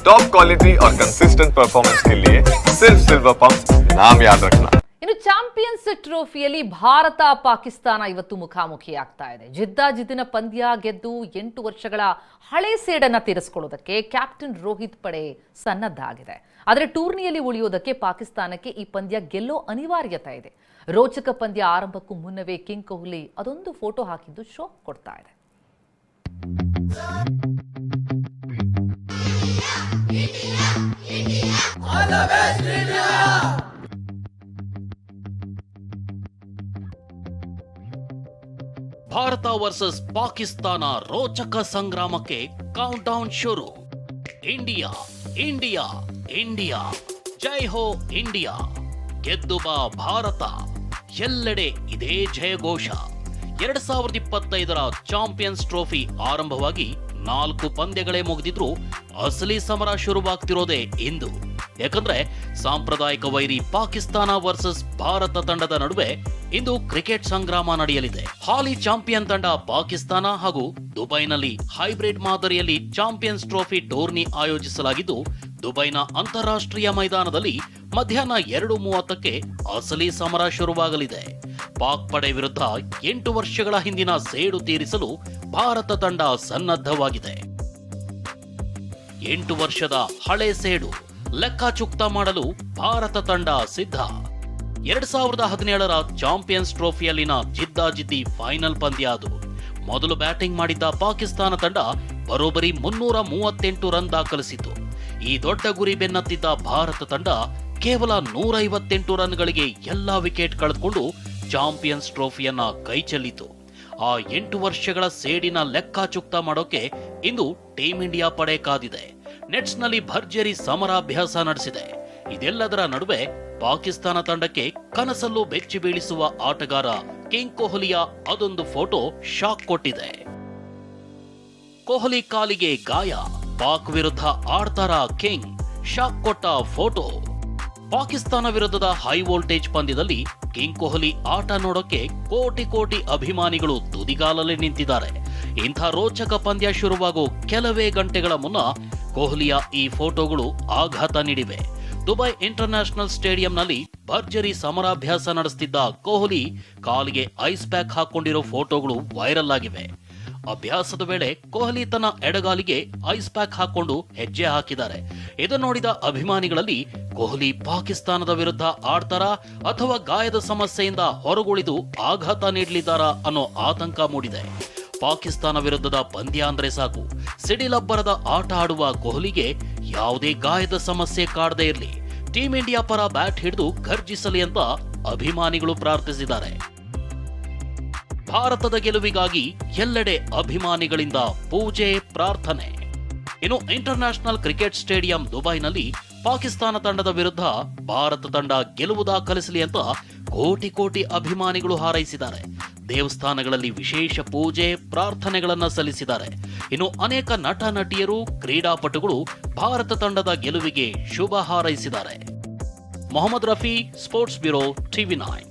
Top quality और consistent performance के लिए सिर्फ सिल्वर पंप नाम याद रखना ಇನ್ನು ಚಾಂಪಿಯನ್ಸ್ ಟ್ರೋಫಿಯಲ್ಲಿ ಭಾರತ ಪಾಕಿಸ್ತಾನ ಇವತ್ತು ಮುಖಾಮುಖಿ ಆಗ್ತಾ ಇದೆ ಜಿದ್ದಾಜಿದ್ದಿನ ಪಂದ್ಯ ಗೆದ್ದು ಎಂಟು ವರ್ಷಗಳ ಹಳೆ ಸೇಡನ್ನ ತೀರಿಸಿಕೊಳ್ಳೋದಕ್ಕೆ ಕ್ಯಾಪ್ಟನ್ ರೋಹಿತ್ ಪಡೆ ಸನ್ನದ್ಧ ಆಗಿದೆ ಆದರೆ ಟೂರ್ನಿಯಲ್ಲಿ ಉಳಿಯೋದಕ್ಕೆ ಪಾಕಿಸ್ತಾನಕ್ಕೆ ಈ ಪಂದ್ಯ ಗೆಲ್ಲೋ ಅನಿವಾರ್ಯತೆ ಇದೆ ರೋಚಕ ಪಂದ್ಯ ಆರಂಭಕ್ಕೂ ಮುನ್ನವೇ ಕಿಂಗ್ ಕೊಹ್ಲಿ ಅದೊಂದು ಫೋಟೋ ಹಾಕಿದ್ದು ಶಾಕ್ ಕೊಡ್ತಾ ಇದೆ ಭಾರತ ವರ್ಸಸ್ ಪಾಕಿಸ್ತಾನ ರೋಚಕ ಸಂಗ್ರಾಮಕ್ಕೆ ಕೌಂಟ್ ಡೌನ್ ಶುರು. India India India. ಜೈ ಹೋ ಇಂಡಿಯಾ. ಗೆದ್ದು ಬಾ ಭಾರತ. ಎಲ್ಲೆಡೆ ಇದೇ ಜಯಘೋಷ. ಎರಡ್ ಸಾವಿರದ ಇಪ್ಪತ್ತೈದರ ಚಾಂಪಿಯನ್ಸ್ ಟ್ರೋಫಿ ಆರಂಭವಾಗಿ ನಾಲ್ಕು ಪಂದ್ಯಗಳೇ ಮುಗಿದಿದ್ರು ಅಸಲಿ ಸಮರ ಶುರುವಾಗ್ತಿರೋದೇ ಇಂದು. ಯಾಕಂದ್ರೆ ಸಾಂಪ್ರದಾಯಿಕ ವೈರಿ ಪಾಕಿಸ್ತಾನ ವರ್ಸಸ್ ಭಾರತ ತಂಡದ ನಡುವೆ ಇಂದು ಕ್ರಿಕೆಟ್ ಸಂಗ್ರಾಮ ನಡೆಯಲಿದೆ. ಹಾಲಿ ಚಾಂಪಿಯನ್ ತಂಡ ಪಾಕಿಸ್ತಾನ ಹಾಗೂ ದುಬೈನಲ್ಲಿ ಹೈಬ್ರಿಡ್ ಮಾದರಿಯಲ್ಲಿ ಚಾಂಪಿಯನ್ಸ್ ಟ್ರೋಫಿ ಟೂರ್ನಿ ಆಯೋಜಿಸಲಾಗಿದ್ದು, ದುಬೈನ ಅಂತಾರಾಷ್ಟ್ರೀಯ ಮೈದಾನದಲ್ಲಿ ಮಧ್ಯಾಹ್ನ ಎರಡು ಮೂವತ್ತಕ್ಕೆ ಅಸಲಿ ಸಮರ ಶುರುವಾಗಲಿದೆ. ಪಾಕ್ ಪಡೆ ವಿರುದ್ಧ ಎಂಟು ವರ್ಷಗಳ ಹಿಂದಿನ ಸೇಡು ತೀರಿಸಲು ಭಾರತ ತಂಡ ಸನ್ನದ್ಧವಾಗಿದೆ. ಎಂಟು ವರ್ಷದ ಹಳೆ ಸೇಡು ಲೆಕ್ಕಚುಕ್ತ ಮಾಡಲು ಭಾರತ ತಂಡ ಸಿದ್ಧ. ಎರಡ್ ಸಾವಿರದ ಹದಿನೇಳರ ಚಾಂಪಿಯನ್ಸ್ ಟ್ರೋಫಿಯಲ್ಲಿನ ಜಿದ್ದಾಜಿದ್ದಿ ಫೈನಲ್ ಪಂದ್ಯ ಅದು ಮೊದಲು ಬ್ಯಾಟಿಂಗ್ ಮಾಡಿದ್ದ ಪಾಕಿಸ್ತಾನ ತಂಡ ಬರೋಬರಿ ಮುನ್ನೂರ ಮೂವತ್ತೆಂಟು ರನ್ ದಾಖಲಿಸಿತು. ಈ ದೊಡ್ಡ ಗುರಿ ಬೆನ್ನತ್ತಿದ್ದ ಭಾರತ ತಂಡ ಕೇವಲ ನೂರೈವತ್ತೆಂಟು ರನ್ಗಳಿಗೆ ಎಲ್ಲಾ ವಿಕೆಟ್ ಕಳೆದುಕೊಂಡು ಚಾಂಪಿಯನ್ಸ್ ಟ್ರೋಫಿಯನ್ನ ಕೈಚೆಲ್ಲಿತು. ಆ ಎಂಟು ವರ್ಷಗಳ ಸೇಡಿನ ಲೆಕ್ಕಾಚುಕ್ತ ಮಾಡೋಕೆ ಇಂದು ಟೀಂ ಇಂಡಿಯಾ ಪಡೆ ಕಾದಿದೆ. ನೆಟ್ಸ್ನಲ್ಲಿ ಭರ್ಜರಿ ಸಮರಾಭ್ಯಾಸ ನಡೆಸಿದೆ. ಇದೆಲ್ಲದರ ನಡುವೆ ಪಾಕಿಸ್ತಾನ ತಂಡಕ್ಕೆ ಕನಸಲ್ಲೂ ಬೆಚ್ಚಿ ಬೀಳಿಸುವ ಆಟಗಾರ ಕಿಂಗ್ ಕೊಹ್ಲಿಯ ಅದೊಂದು ಫೋಟೋ ಶಾಕ್ ಕೊಟ್ಟಿದೆ. ಕೊಹ್ಲಿ ಕಾಲಿಗೆ ಗಾಯ, ಪಾಕ್ ವಿರುದ್ಧ ಆಡ್ತಾರ ಕಿಂಗ್, ಶಾಕ್ ಕೊಟ್ಟ ಫೋಟೋ. ಪಾಕಿಸ್ತಾನ ವಿರುದ್ಧದ ಹೈ ವೋಲ್ಟೇಜ್ ಪಂದ್ಯದಲ್ಲಿ ಕಿಂಗ್ ಕೊಹ್ಲಿ ಆಟ ನೋಡೋಕೆ ಕೋಟಿ ಕೋಟಿ ಅಭಿಮಾನಿಗಳು ತುದಿಗಾಲಲ್ಲಿ ನಿಂತಿದ್ದಾರೆ. ಇಂಥ ರೋಚಕ ಪಂದ್ಯ ಶುರುವಾಗೋ ಕೆಲವೇ ಗಂಟೆಗಳ ಮುನ್ನ ಕೊಹ್ಲಿಯ ಈ ಫೋಟೋಗಳು ಆಘಾತ ನೀಡಿವೆ. ದುಬೈ ಇಂಟರ್ನ್ಯಾಷನಲ್ ಸ್ಟೇಡಿಯಂನಲ್ಲಿ ಭರ್ಜರಿ ಸಮರಾಭ್ಯಾಸ ನಡೆಸುತ್ತಿದ್ದ ಕೊಹ್ಲಿ ಕಾಲಿಗೆ ಐಸ್ ಪ್ಯಾಕ್ ಹಾಕೊಂಡಿರೋ ಫೋಟೋಗಳು ವೈರಲ್ ಆಗಿವೆ. ಅಭ್ಯಾಸದ ವೇಳೆ ಕೊಹ್ಲಿ ತನ್ನ ಎಡಗಾಲಿಗೆ ಐಸ್ ಪ್ಯಾಕ್ ಹಾಕೊಂಡು ಹೆಜ್ಜೆ ಹಾಕಿದ್ದಾರೆ. ಇದನ್ನು ನೋಡಿದ ಅಭಿಮಾನಿಗಳಲ್ಲಿ ಕೊಹ್ಲಿ ಪಾಕಿಸ್ತಾನದ ವಿರುದ್ಧ ಆಡ್ತಾರಾ ಅಥವಾ ಗಾಯದ ಸಮಸ್ಯೆಯಿಂದ ಹೊರಗುಳಿದು ಆಘಾತ ನೀಡಲಿದ್ದಾರಾ ಅನ್ನೋ ಆತಂಕ ಮೂಡಿದೆ. ಪಾಕಿಸ್ತಾನ ವಿರುದ್ಧದ ಪಂದ್ಯ ಅಂದ್ರೆ ಸಾಕು. ಸಿಡಿಲಬ್ಬರದ ಆಟ ಆಡುವ ಕೊಹ್ಲಿಗೆ ಯಾವುದೇ ಗಾಯದ ಸಮಸ್ಯೆ ಕಾಡದೇ ಇರಲಿ. ಟೀಂ ಇಂಡಿಯಾ ಪರ ಬ್ಯಾಟ್ ಹಿಡಿದು ಘರ್ಜಿಸಲಿ ಅಂತ ಅಭಿಮಾನಿಗಳು ಪ್ರಾರ್ಥಿಸಿದ್ದಾರೆ. ಭಾರತದ ಗೆಲುವಿಗಾಗಿ ಎಲ್ಲೆಡೆ ಅಭಿಮಾನಿಗಳಿಂದ ಪೂಜೆ, ಪ್ರಾರ್ಥನೆ. ಇನ್ನು ಇಂಟರ್ನ್ಯಾಷನಲ್ ಕ್ರಿಕೆಟ್ ಸ್ಟೇಡಿಯಂ ದುಬೈನಲ್ಲಿ ಪಾಕಿಸ್ತಾನ ತಂಡದ ವಿರುದ್ಧ ಭಾರತ ತಂಡ ಗೆಲುವು ದಾಖಲಿಸಲಿ ಅಂತ ಕೋಟಿ ಕೋಟಿ ಅಭಿಮಾನಿಗಳು ಹಾರೈಸಿದ್ದಾರೆ. ದೇವಸ್ಥಾನಗಳಲ್ಲಿ ವಿಶೇಷ ಪೂಜೆ, ಪ್ರಾರ್ಥನೆಗಳನ್ನ ಸಲ್ಲಿಸಿದ್ದಾರೆ. ಇನ್ನು ಅನೇಕ ನಟ ನಟಿಯರು ಕ್ರೀಡಾಪಟುಗಳು ಭಾರತ ತಂಡದ ಗೆಲುವಿಗೆ ಶುಭ ಹಾರೈಸಿದ್ದಾರೆ. Mohammed Rafi sports bureau TV nine